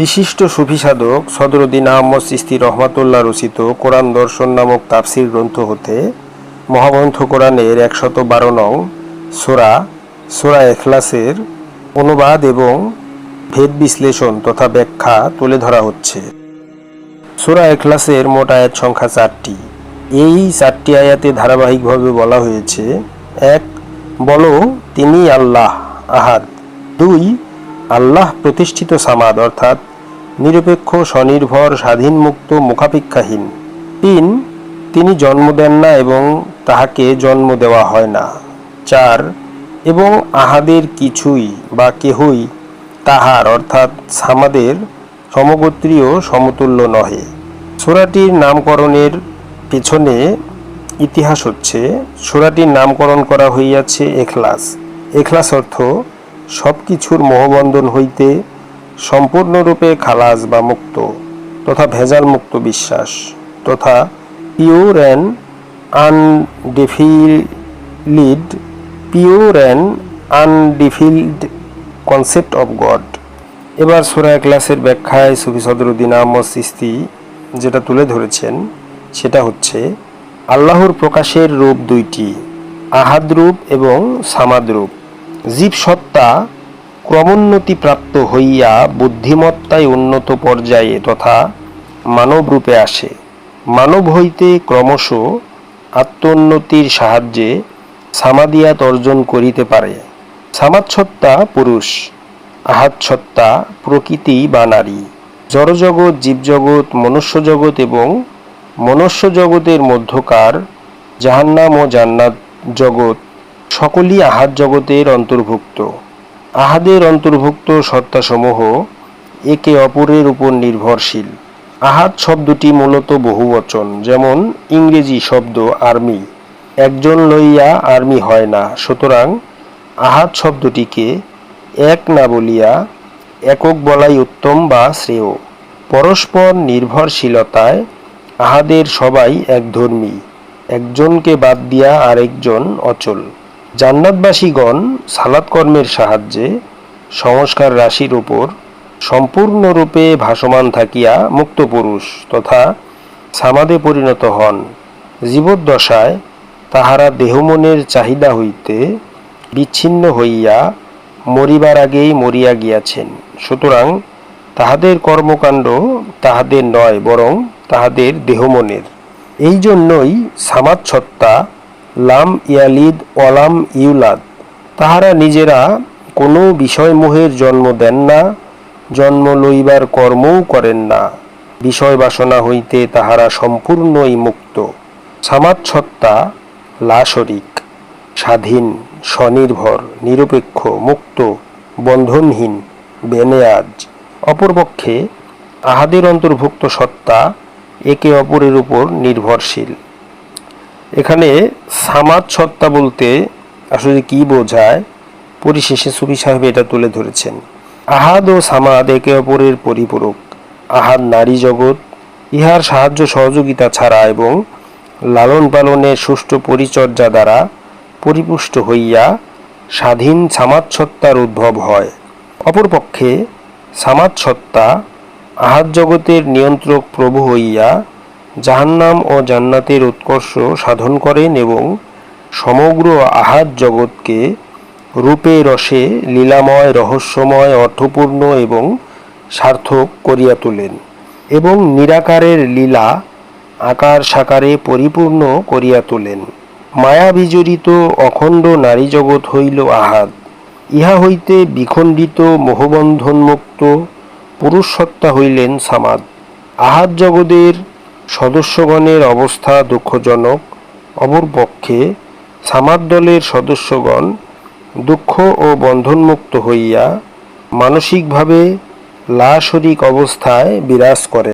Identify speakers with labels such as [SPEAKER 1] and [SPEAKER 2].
[SPEAKER 1] বিশিষ্ট সুফি সাধক সদরুদ্দিন আহমদ সিস্তি রহমাতুল্লাহ রচিত কোরআন দর্শন নামক তাফসির গ্রন্থ হতে মহাগ্রন্থ কোরআনের একশত বারো নং সোরা সোরা এখলাসের অনুবাদ এবং ভেদ বিশ্লেষণ তথা ব্যাখ্যা তুলে ধরা হচ্ছে। সোরা এখলাসের মোট আয়াত সংখ্যা চারটি। এই চারটি আয়াতে ধারাবাহিকভাবে বলা হয়েছে, এক, বলো তিনি আল্লাহ, আহাদ। দুই আল্লাহ প্রতিষ্ঠিত সামাদ, অর্থাৎ নিরপেক্ষ, স্বনির্ভর স্বাধীন মুক্ত মুখাপেক্ষাহীন। তিন, তিনি জন্ম দেন না এবং তাহাকে জন্ম দেওয়া হয় না। চার, এবং আহাদের কিছুই বা কেহই তাহার, অর্থাৎ সামাদের সমগোত্রীয় সমতুল্য নহে। সোরাটির নামকরণের পেছনে ইতিহাস হচ্ছে, সোরাটির নামকরণ করা হইয়াছে এখলাস। এখলাস অর্থ সব কিছুর মোহবন্ধন হইতে সম্পূর্ণরূপে খালাস বা মুক্ত, তথা ভেজাল মুক্ত বিশ্বাস, তথা pure and undefiled pure and undefiled concept of God এবার সুরা ক্লাসের ব্যাখ্যায় সুফি সদরুদ্দিন আহমদ সিস্তি যেটা তুলে ধরেছেন, সেটা হচ্ছে আল্লাহর প্রকাশের রূপ দুইটি, আহাদ রূপ এবং সামাদ রূপ। জীব সত্তা ক্রমোন্নতি প্রাপ্ত হইয়া বুদ্ধিমত্তায় উন্নত পর্যায়ে তথা মানব রূপে আসে। মানব হইতে ক্রমশ আত্মোন্নতির সাহায্যে সামাদিয়াত অর্জন করিতে পারে। সামাচ্ছত্তা পুরুষ আহাচ্ছত্তা প্রকৃতি বা নারী। জড়জগৎ, জীবজগৎ মনুষ্য জগৎ এবং মনুষ্য জগতের মধ্যকার জাহান্নাম ও জান্নাত জগৎ সকলই আহাদ জগতের অন্তর্ভুক্ত। আহাদের অন্তর্ভুক্ত সত্তাসমূহ একে অপরের উপর নির্ভরশীল। আহাদ শব্দটি মূলত বহুবচন, যেমন ইংরেজি শব্দ আর্মি। একজন লইয়া আর্মি হয় না, সুতরাং আহাদ শব্দটিকে এক না বলিয়া একক বলাই উত্তম বা শ্রেয়। পরস্পর নির্ভরশীলতায় আহাদের সবাই একধর্মী একজনকে বাদ দিয়া আরেকজন অচল। জান্নাতবাসীগণ সালাত কর্মের সাহায্যে সংস্কার রাশির উপর সম্পূর্ণরূপে ভাসমান থাকিয়া মুক্ত পুরুষ তথা সামাদে পরিণত হন। জীবদ্দশায় তাহারা দেহমনের চাহিদা হইতে বিচ্ছিন্ন হইয়া মরিবার আগেই মরিয়া গিয়াছেন। সুতরাং তাহাদের কর্মকাণ্ড তাহাদের নয়, বরং তাহাদের দেহমনের। এই জন্যই সামাদ সত্তা লাম ইয়ালিদ অলাম ইউলাদ। তাহারা নিজেরা কোনো বিষয়মোহের জন্ম দেন না, জন্ম লইবার কর্মও করেন না। বিষয় বাসনা হইতে তাহারা সম্পূর্ণই মুক্ত। সামাদ সত্তা লাশরিক, স্বাধীন, স্বনির্ভর, নিরপেক্ষ, মুক্ত, বন্ধনহীন বেনেয়াজ অপরপক্ষে আহাদের অন্তর্ভুক্ত সত্তা একে অপরের উপর নির্ভরশীল। এখানে সামাদ সত্তা বলতে আসলে কি বোঝায়? পরিশেষে সুবি সাহেব এটা তুলে ধরেছেন। আহাদ ও সামাদ একে অপরের পরিপূরক। আহাদ নারী জগৎ, ইহার সাহায্য সহযোগিতা ছাড়া এবং লালন পালনের সুষ্ঠু পরিচর্যা দ্বারা পরিপুষ্ট হইয়া স্বাধীন সামাচ্ছত্তার উদ্ভব হয়। অপরপক্ষে সামাচ্ছত্তা আহাদ জগতের নিয়ন্ত্রক প্রভু হইয়া জাহান্নাম ও জান্নাতের উৎকর্ষ সাধন করেন এবং সমগ্র আহাদ জগৎকে রূপে, রসে, লীলাময়, রহস্যময়, অর্থপূর্ণ এবং সার্থক করিয়া তোলেন এবং নিরাকারের লীলা আকার সাকারে পরিপূর্ণ করিয়া তোলেন। মায়া বিজড়িত অখণ্ড নারী জগৎ হইল আহাদ ইহা হইতে বিখণ্ডিত মোহবন্ধনমুক্ত পুরুষ সত্তা হইলেন সামাদ। আহাদ জগতের সদস্যগণের অবস্থা দুঃখজনক। অপরপক্ষে সামাদ দলের সদস্যগণ দুঃখ ও বন্ধনমুক্ত হইয়া মানসিকভাবে লাশরিক অবস্থায় বিরাজ করে।